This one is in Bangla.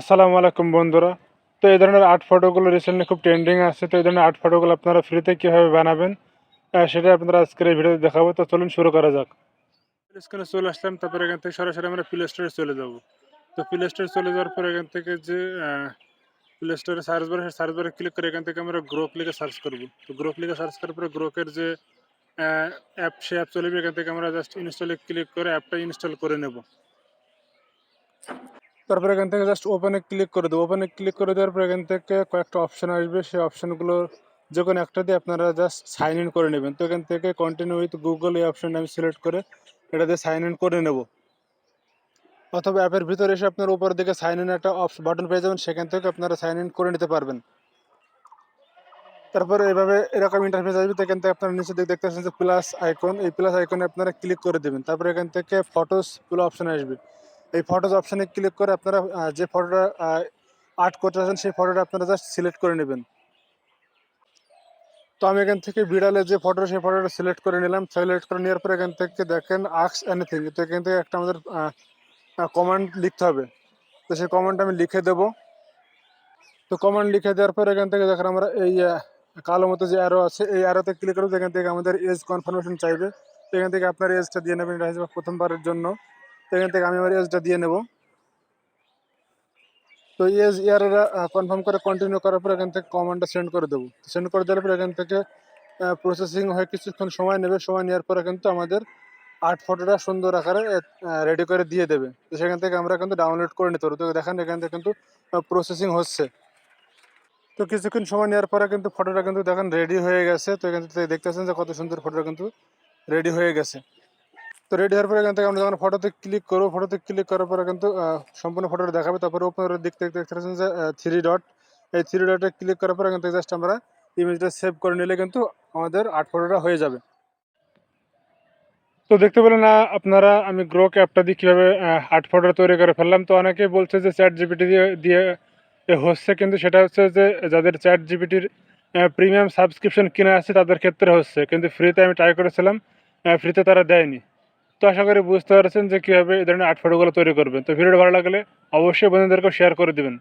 আসসালামু আলাইকুম বন্ধুরা। তো এই ধরনের আর্ট ফটোগুলো রিসেন্টলি খুব ট্রেন্ডিং আছে। তো এই ধরনের আর্ট ফটোগুলো আপনারা ফ্রিতে কীভাবে বানাবেন সেটা আপনারা আজকের এই ভিডিওতে দেখাবো। তো চলুন শুরু করা যাক। প্লে স্ক্রিনে চলে আসলাম, তারপরে এখান থেকে সরাসরি আমরা প্লে স্টোরে চলে যাব। তো প্লে স্টোরে চলে যাওয়ার পর এখান থেকে যে প্লে স্টোরে সার্চ বারে সার্চ বারে ক্লিক করে এখান থেকে আমরা গ্রো ক্লিকে সার্চ করব। তো গ্রো ক্লিকে সার্চ করার পরে গ্রোকের যে অ্যাপ সে অ্যাপ চলবে এখান থেকে আমরা জাস্ট ইনস্টলে ক্লিক করে অ্যাপটা ইনস্টল করে নেব। তারপর এখান থেকে জাস্ট ওপেনে ক্লিক করে দেবো। ওপেনে ক্লিক করে দেওয়ার পর এখান থেকে কয়েকটা অপশন আসবে। সেই অপশনগুলো যে কোনো একটা দিয়ে আপনারা জাস্ট সাইন ইন করে নেবেন। তো এখান থেকে কন্টিনিউ উইথ গুগল এই অপশনটা আমি সিলেক্ট করে এটা দিয়ে সাইন ইন করে নেব। অথবা অ্যাপের ভিতরে এসে আপনার উপরের দিকে সাইন ইন একটা বাটন পেয়ে যাবেন। সেখান থেকে আপনারা সাইন ইন করে নিতে পারবেন। তারপরে এভাবে এরকম ইন্টারফেস আসবে। এখান থেকে আপনারা নিচে দিকে দেখতে পাচ্ছেন যে প্লাস আইকন এই প্লাস আইকনে আপনারা ক্লিক করে দেবেন। তারপর এখান থেকে ফটোস পুরো অপশন আসবে। এই ফটোস অপশানে ক্লিক করে আপনারা যে ফটোটা আর্ট করতে চাচ্ছেন, সেই ফটোটা আপনারা জাস্ট সিলেক্ট করে নেবেন। তো আমি এখান থেকে বিড়ালে যে ফটো সেই ফটোটা সিলেক্ট করে নিলাম। সিলেক্ট করে নেওয়ার পর এখান থেকে দেখেন আক্স এনিথিং তো এখান থেকে একটা আমাদের কমান্ড লিখতে হবে। তো সেই কমান্ড আমি লিখে দেব। তো কমান্ড লিখে দেওয়ার পর এখান থেকে দেখেন আমরা এই কালো মতো যে অ্যারো আছে, এই অ্যারোতে ক্লিক করব এখান থেকে আমাদের এজ কনফার্মেশন চাইবে। এখান থেকে আপনার এজটা দিয়ে নেবেন প্রথমবারের জন্য। তো এখান থেকে আমি আমার এজটা দিয়ে নেব। তো এজ ইয়াররা কনফার্ম করে কন্টিনিউ করার পর এখান থেকে কমান্ডটা সেন্ড করে দেবো। সেন্ড করে দেওয়ার পর এখান থেকে প্রসেসিং হয়ে, কিছুক্ষণ সময় নেবে, সময় নেওয়ার পরে কিন্তু আমাদের আর্ট ফটোটা সুন্দর আকারে রেডি করে দিয়ে দেবে। তো সেখান থেকে আমরা কিন্তু ডাউনলোড করে নিতে পারব। তো দেখেন এখান থেকে কিন্তু প্রসেসিং হচ্ছে। তো কিছুক্ষণ সময় নেওয়ার পরে কিন্তু ফটোটা কিন্তু দেখেন রেডি হয়ে গেছে। তো এখান থেকে দেখতেছেন যে কত সুন্দর ফটোটা কিন্তু রেডি হয়ে গেছে। তো রেডি হওয়ার পরে এখান থেকে আমরা যখন ফটোতে ক্লিক করব ফটোতে ক্লিক করার পরে কিন্তু সম্পূর্ণ ফটোটা দেখাবে। তারপরে উপরের দিক থেকে দেখতে পাচ্ছেন যে থ্রি ডট এই থ্রি ডটে ক্লিক করার পরে থেকে জাস্ট আমরা ইমেজটা সেভ করে নিলে কিন্তু আমাদের আর্ট ফটোটা হয়ে যাবে। তো দেখতে পেলেন না আপনারা, আমি গ্রোক অ্যাপটা দিয়ে কীভাবে আর্ট ফটো তৈরি করে ফেললাম। তো অনেকে বলছে যে চ্যাট জিপিটি দিয়ে দিয়ে হচ্ছে, কিন্তু সেটা হচ্ছে যে, যাদের চ্যাট জিপিটির প্রিমিয়াম সাবস্ক্রিপশন কিনে আছে, তাদের ক্ষেত্রে হচ্ছে। কিন্তু ফ্রিতে আমি ট্রাই করেছিলাম ফ্রিতে তারা দেয়নি। তো আশা করি বুঝতে পারছেন যে কীভাবে এই ধরনের আর্ট ফটোগুলো তৈরি করবেন। তো ভিডিওটা ভালো লাগলে অবশ্যই বন্ধুদেরকে শেয়ার করে দিবেন।